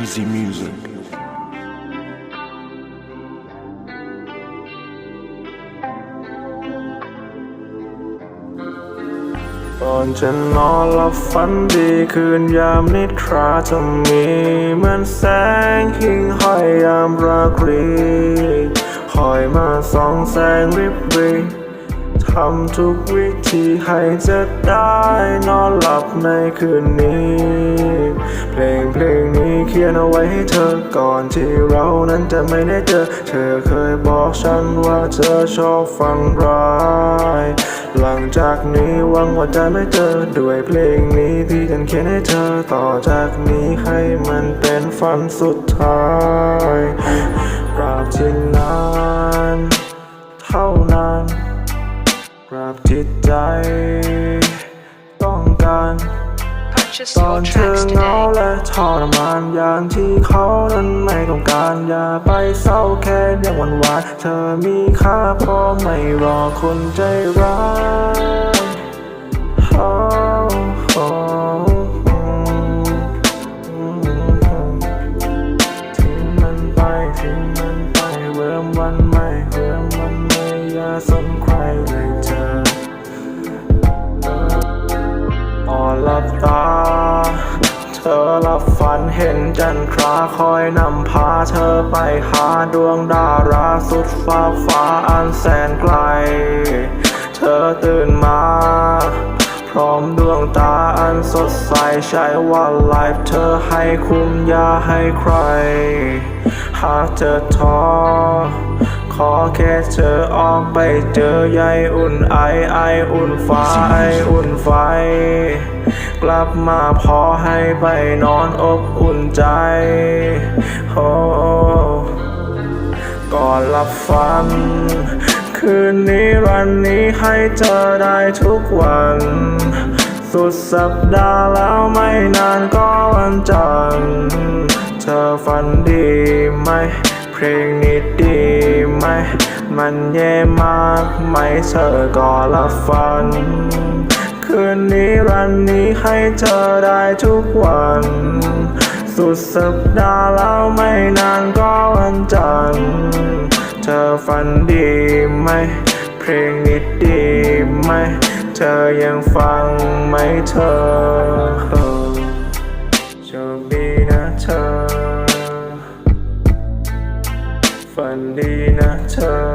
Easy music. ก่อนจะนอนหลับฝันดีคืนยามนิทราจะมีเหมือนแสงหิ่งห้อยยามราตรีคอยมาส่องแสงริบรี ทำทุกวิธีให้จะได้นอนหลับในคืนนี้ เพลงเพลงนี้เขียนเอาไว้ให้เธอก่อนที่เรานั้นจะไม่ได้เจอ เธอเคยบอกฉันว่าเธอชอบฟังร้ายหลังจากนี้หวังว่าจะไม่เจอด้วยเพลงนี้ที่ฉันเขียนให้เธอต่อจากนี้ให้มันเป็นฝันสุดท้ายกราบที่นาน เท่านาน กราบจิตใจ ต้องการ Purchase ตอน your เธอ tracks เหงา today. และทรมานอย่างที่เขานั้นไม่ต้องการอย่าไปเศร้าแค่เรื่องวันวานเธอมีค่าพอไม่รอคนใจร้ายโอ้โอ้ทิ้งมันไปทิ้งมันไปเริ่มวันใหม่เริ่มวันใหม่อย่าสนใครเลย บตา เธอหลับฝันเห็นจันทราคอยนำพาเธอไปหาดวงดาราสุดฟ้าฟ้าอันแสนไกล เธอตื่นมา พร้อมดวงตาอันสดใสใช่ว่าไลฟ์เธอให้คุ้มยาให้ใคร หากเธอท้อขอแค่เธอออกไปเจอใยอุ่นไอไออุ่นฟ้าไออุ่นไฟ กลับมาพอให้ไปนอนอบอุ่นใจโอ้ก่อนหลับฝัน คืนนี้วันนี้ให้เธอได้ทุกวัน สุดสัปดาห์แล้วไม่นานก็วันจันทร์เธอฝันดีไหม เพลงนี้ดีไหม มันแย่มากไหมเธอก็รับฝัน คืนนี้วันนี้ให้เธอได้ทุกวัน สุดสัปดาห์แล้วไม่นานก็วันจันทร์เธอฝันดีไหม เพลงนี้ดีไหม เธอยังฟังไหมเธอโชคดีนะเธอ ฝันดีนะเธอ